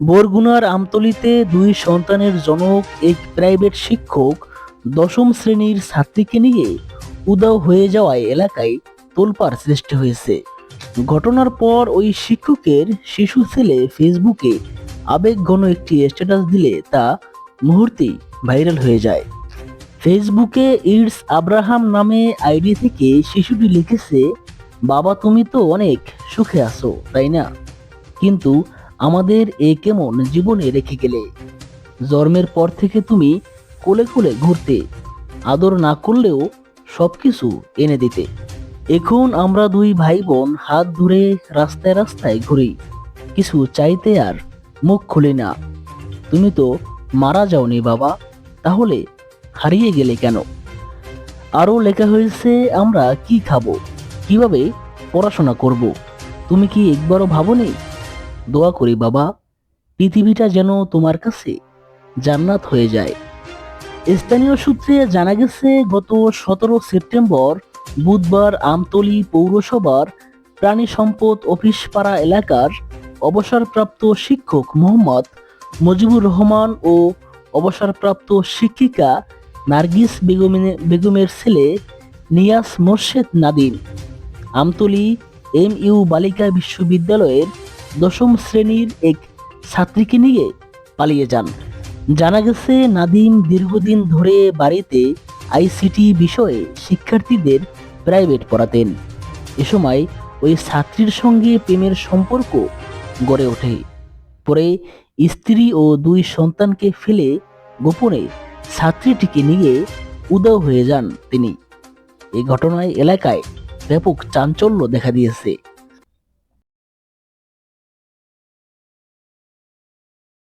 বরগুনার আমতলিতে দুই সন্তানের জনক, এক প্রাইভেট শিক্ষক, দশম শ্রেণির ছাত্রীকে নিয়ে উদাও হয়ে যাওয়ায় এলাকায় তোলপাড় সৃষ্টি হয়েছে। ঘটনার পর ওই শিক্ষকের শিশু ছেলে ফেসবুকে আবেগঘন একটি স্ট্যাটাস দিলে তা মুহূর্তেই ভাইরাল হয়ে যায়। ফেসবুকে ইডস আব্রাহাম নামে আইডি থেকে শিশুটি লিখেছে, বাবা, তুমি তো অনেক সুখে আছো, তাই না? কিন্তু আমাদের এ কেমন জীবনে রেখে গেলে? জন্মের পর থেকে তুমি কোলে কোলে ঘুরতে, আদর না করলেও সব কিছু এনে দিতে। এখন আমরা দুই ভাই বোন হাত ধরে রাস্তায় রাস্তায় ঘুরি, কিছু চাইতে আর মুখ খুলি না। তুমি তো মারা যাওনি বাবা, তাহলে হারিয়ে গেলে কেন? আরও লেখা হয়েছে, আমরা কি খাব? কীভাবে পড়াশোনা করব? তুমি কি একবারও ভাবনি? দোয়া করি বাবা, পৃথিবীটা যেন তোমার কাছে জান্নাত হয়ে যায়। স্থানীয় সূত্রে জানা গেছে, গত সতেরো সেপ্টেম্বর বুধবার আমতলী পৌরসভার প্রাণী সম্পদ অফিস পাড়া এলাকার অবসরপ্রাপ্ত শিক্ষক মোহাম্মদ মজিবুর রহমান ও অবসরপ্রাপ্ত শিক্ষিকা নার্গিস বেগমে- বেগমের ছেলে নিয়াস মোর্শেদ নাদিম। আমতলী এম ইউ বালিকা বিশ্ববিদ্যালয়ের দশম শ্রেণির এক ছাত্রীকে নিয়ে পালিয়ে যান। জানা গেছে, নাদিম দীর্ঘদিন ধরে বাড়িতে আইসিটি বিষয়ে শিক্ষার্থীদের প্রাইভেট পড়াতেন। এ সময় ওই ছাত্রীর সঙ্গে প্রেমের সম্পর্ক গড়ে ওঠে। পরে স্ত্রী ও দুই সন্তানকে ফেলে গোপনে ছাত্রীটিকে নিয়ে উদাও হয়ে যান তিনি। এই ঘটনায় এলাকায় ব্যাপক চাঞ্চল্য দেখা দিয়েছে।